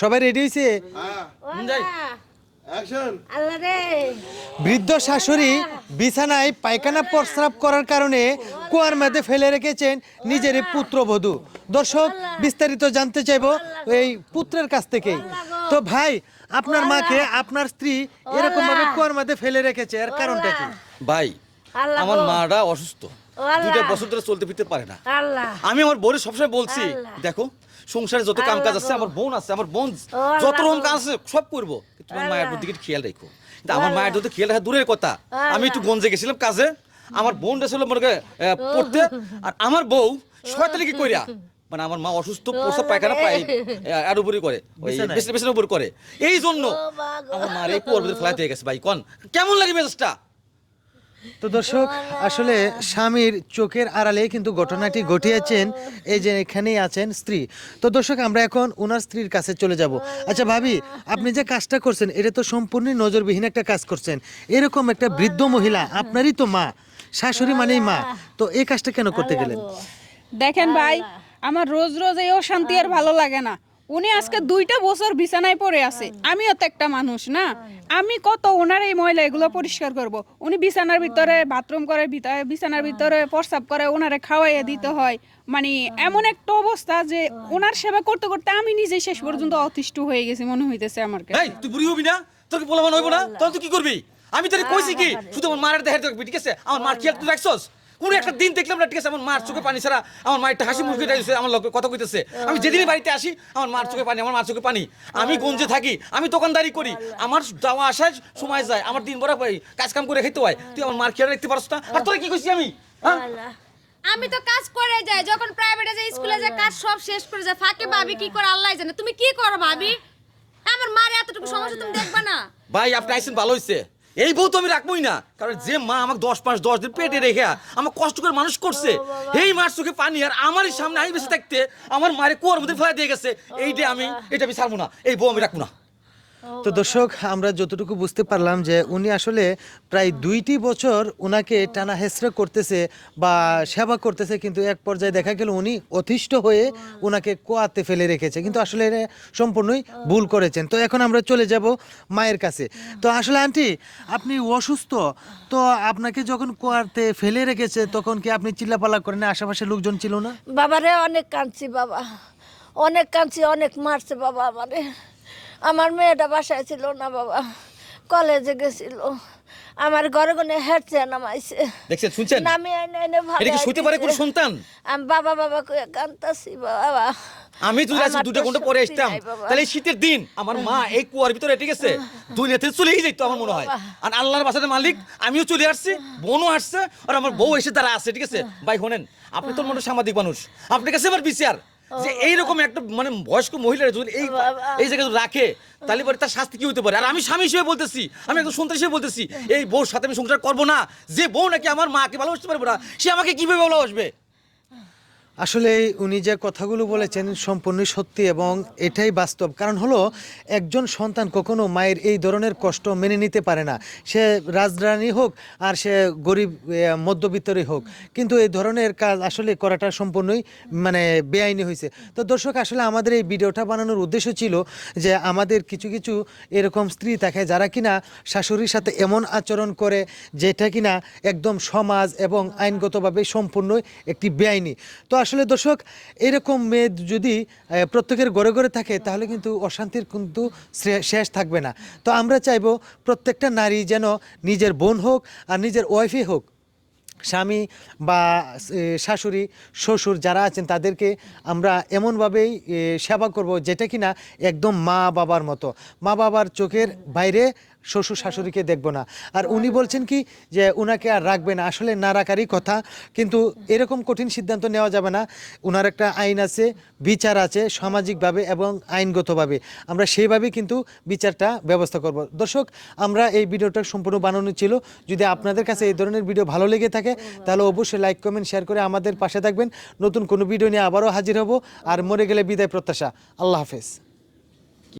সবাই রেডি হয়েছে? অ্যাকশন আল্লাহ। রে। বৃদ্ধ শাশুড়ি বিছানায় পায়খানা প্রস্রাব করার কারণে কুয়ার মধ্যে ফেলে রেখেছেন নিজের পুত্রবধূ। দর্শক বিস্তারিত জানতে চাইব এই পুত্রের কাছ থেকেই তো ভাই আপনার মাকে আপনার স্ত্রী এরকম ভাবে কুয়ার মধ্যে ফেলে রেখেছে এর কারণটা কি? ভাই আমার মাটা অসুস্থ। দুটা বছর ধরে চলতে ফিরতে পারে না। আমি আমার বোনের সবসময় বলছি দেখো সংসারে যত কাম কাজ আছে আমার বোন আছে আমার বোন যত রকম কাজ আছে সব করব। তোমার মায়ের। প্রতি খেয়াল রেখো। কিন্তু আমার মায়ের যদি খেয়াল রাখা দূরের কথা আমি একটু গঞ্জে গেছিলাম কাজে আমার বোন ছিল মনে পড়তে আর আমার বউ কি কইরা মানে আমার মা অসুস্থ প্রসাব পায়খানা পাই আর উপরই করে ওই? বিছানার বিছানার উপর করে। এই জন্য আমার মার এই হয়ে গেছে ভাই কন। কেমন লাগে মেজাজটা? তো দর্শক, আসলে স্বামীর চোখের আড়ালে কিন্তু ঘটনাটি ঘটিয়েছেন। এই যে এখানেই আছেন স্ত্রী। তো দর্শক, আমরা এখন ওনার স্ত্রীর কাছে চলে যাব। আচ্ছা ভাবি, আপনি যে কাজটা করছেন, এটা তো সম্পূর্ণ নজরবিহীন একটা কাজ করছেন। এরকম একটা বৃদ্ধ মহিলা, আপনারই তো মা, শাশুড়ি মানেই মা। তো এই কাজটা কেন করতে গেলেন? দেখেন ভাই, আমার রোজ রোজ এই অশান্তি আর ভালো লাগে না। উনি আজকে দুইটা বছর বিছানায় পড়ে আছে। আমিও তো একটা মানুষ না। আমি কত ওনার এই ময়লা এগুলো পরিষ্কার করব। উনি বিছানার ভিতরে বাথরুম করে বিছানার ভিতরে প্রস্রাব করে ওনারে খাওয়াইয়ে দিতে হয়। মানে এমন একটা অবস্থা যে ওনার সেবা করতে করতে আমি নিজে শেষ পর্যন্ত অতিষ্ঠ হয়ে গেছি মনে হইতেছে আমার কাছে। এই তুই বুড়ি হবি না? তোর কি বলা হইব না? তখন তুই কি করবি? আমি তোর কইছি কি? শুধু আমার মায়ের দেহের দেখবি ঠিক আছে? আমার মার খেয়াল তুই রাখছস? কোন একটা দিন দেখলাম না ঠিক আছে আমার মার চোখে পানি ছাড়া আমার মায়ের একটা হাসি মুখে দিয়েছে আমার লোকে কথা কইতেছে। আমি যেদিনই বাড়িতে আসি আমার মার চোখে পানি আমার মার চোখে পানি। আমি গঞ্জে থাকি আমি দোকানদারি করি আমার যাওয়া আসায় সময় যায় আমার দিন ভরা পাই কাজ কাম করে খেতে হয়। তুই আমার মার খেয়াল রাখতে পারছ না? আর তোরা কি কইছি আমি? হ্যাঁ? আমি তো কাজ করে যাই যখন প্রাইভেটে যাই স্কুলে যাই কাজ সব শেষ করে যায় ফাঁকে ভাবি কি করে আল্লাহ জানে। তুমি কি করো ভাবি? আমার মার এতটুকু সমস্যা তুমি দেখবা না। ভাই আপনি আইসেন ভালো হয়েছে এই বউ তো আমি রাখবোই না। কারণ যে মা আমাকে দশ পাঁচ দশ দিন পেটে রেখে আমার কষ্ট করে মানুষ করছে, এই মার চোখে পানি আর আমার সামনে আমি বেশি থাকতে আমার মায়ের কুয়ার মধ্যে ফেলা দিয়ে গেছে। এইটা আমি এটা আমি ছাড়বো না। এই বউ আমি রাখব না। তো দর্শক, আমরা যতটুকু বুঝতে পারলাম যে উনি আসলে প্রায় দুইটি বছর ওনাকে টানা হেসড়ে করতেছে বা সেবা করতেছে, কিন্তু এক পর্যায়ে দেখা গেল উনি অতিষ্ঠ হয়ে ওনাকে কোয়াতে ফেলে রেখেছে। কিন্তু আসলে সম্পূর্ণই ভুল করেছেন। তো এখন আমরা চলে যাব মায়ের কাছে। তো আসলে আন্টি, আপনি অসুস্থ, তো আপনাকে যখন কোয়াতে ফেলে রেখেছে, তখন কি আপনি চিল্লাপালা করেন? আশেপাশে লোকজন ছিল না? বাবারে, অনেক কাঁদছি বাবা। অনেক কাঁদছি, অনেক মারছে বাবা আমারে। আমার মেয়েটা বাসায় ছিল না বাবা কলেজে গেছিল। আমার ঘরে কোনে হেঁটছে নামাইছে। দেখছেন শুনছেন? নামি আইনে আইনে ভালো এটা কি শুইতে পারে কোনো সন্তান? আমি বাবা বাবা কয়ে কান্তাছি বাবা। আমি যদি আজকে দুটো ঘণ্টা পরে আসতাম। তাহলে শীতের দিন আমার মা এই কুয়ার ভিতরে ঠিক আছে? দুনিয়াতে চলেই যেত আমার মনে হয়। আর আল্লাহর বাসাতে মালিক আমিও চলে আসছি বোনও আসছে আর আমার বউ এসে তারা আছে ঠিক আছে? ভাই শোনেন আপনি তো মনে সাংবাদিক মানুষ। আপনার কাছে এবার বিচার? যে এইরকম একটা মানে বয়স্ক মহিলারা যদি এই এই জায়গায় রাখে তাহলে পরে তার শাস্তি কি হতে পারে? আর আমি স্বামী হিসেবে বলতেছি আমি একদম সন্ত্রাস হিসেবে বলতেছি এই বউর সাথে আমি সংসার করব না যে বউ নাকি আমার মাকে ভালোবাসতে পারব না সে আমাকে কীভাবে ভালোবাসবে? আসলে উনি যে কথাগুলো বলেছেন সম্পূর্ণ সত্যি এবং এটাই বাস্তব। কারণ হলো, একজন সন্তান কখনো মায়ের এই ধরনের কষ্ট মেনে নিতে পারে না। সে রাজরানী হোক আর সে গরিব মধ্যবিত্তরই হোক। কিন্তু এই ধরনের কাজ আসলে করাটা সম্পূর্ণই মানে বেআইনি হয়েছে তো দর্শক, আসলে আমাদের এই ভিডিওটা বানানোর উদ্দেশ্য ছিল যে আমাদের কিছু কিছু এরকম স্ত্রী থাকে যারা কিনা শাশুড়ির সাথে এমন আচরণ করে যেটা কিনা একদম সমাজ এবং আইনগতভাবে সম্পূর্ণই একটি বেআইনি। তো দর্শক, এরকম মেয়ে যদি প্রত্যেকের ঘরে ঘরে থাকে, তাহলে কিন্তু অশান্তির কিন্তু শেষ থাকবে না। তো আমরা চাইব প্রত্যেকটা নারী যেন নিজের বোন হোক আর নিজের ওয়াইফই হোক। স্বামী বা শাশুড়ি, শ্বশুর যারা আছেন, তাদেরকে আমরা এমনভাবেই সেবা করব যেটা কিনা একদম মা বাবার মতো। মা বাবার চোখের বাইরে শ্বশুর শাশুড়িকে দেখব না। আর উনি বলছেন কি যে উনাকে আর রাখবে না। আসলে না রাখারই কথা কিন্তু এরকম কঠিন সিদ্ধান্ত নেওয়া যাবে না। উনার একটা আইন আছে বিচার আছে সামাজিকভাবে এবং আইনগতভাবে। আমরা সেইভাবেই কিন্তু বিচারটা ব্যবস্থা করব। দর্শক আমরা এই ভিডিওটা সম্পূর্ণ বানানো ছিল। যদি আপনাদের কাছে এই ধরনের ভিডিও ভালো লেগে থাকে তাহলে অবশ্যই লাইক কমেন্ট শেয়ার করে আমাদের পাশে থাকবেন। নতুন কোনো ভিডিও নিয়ে আবারও হাজির হব। আর মরে গেলে বিদায় প্রত্যাশা। আল্লাহ হাফেজ।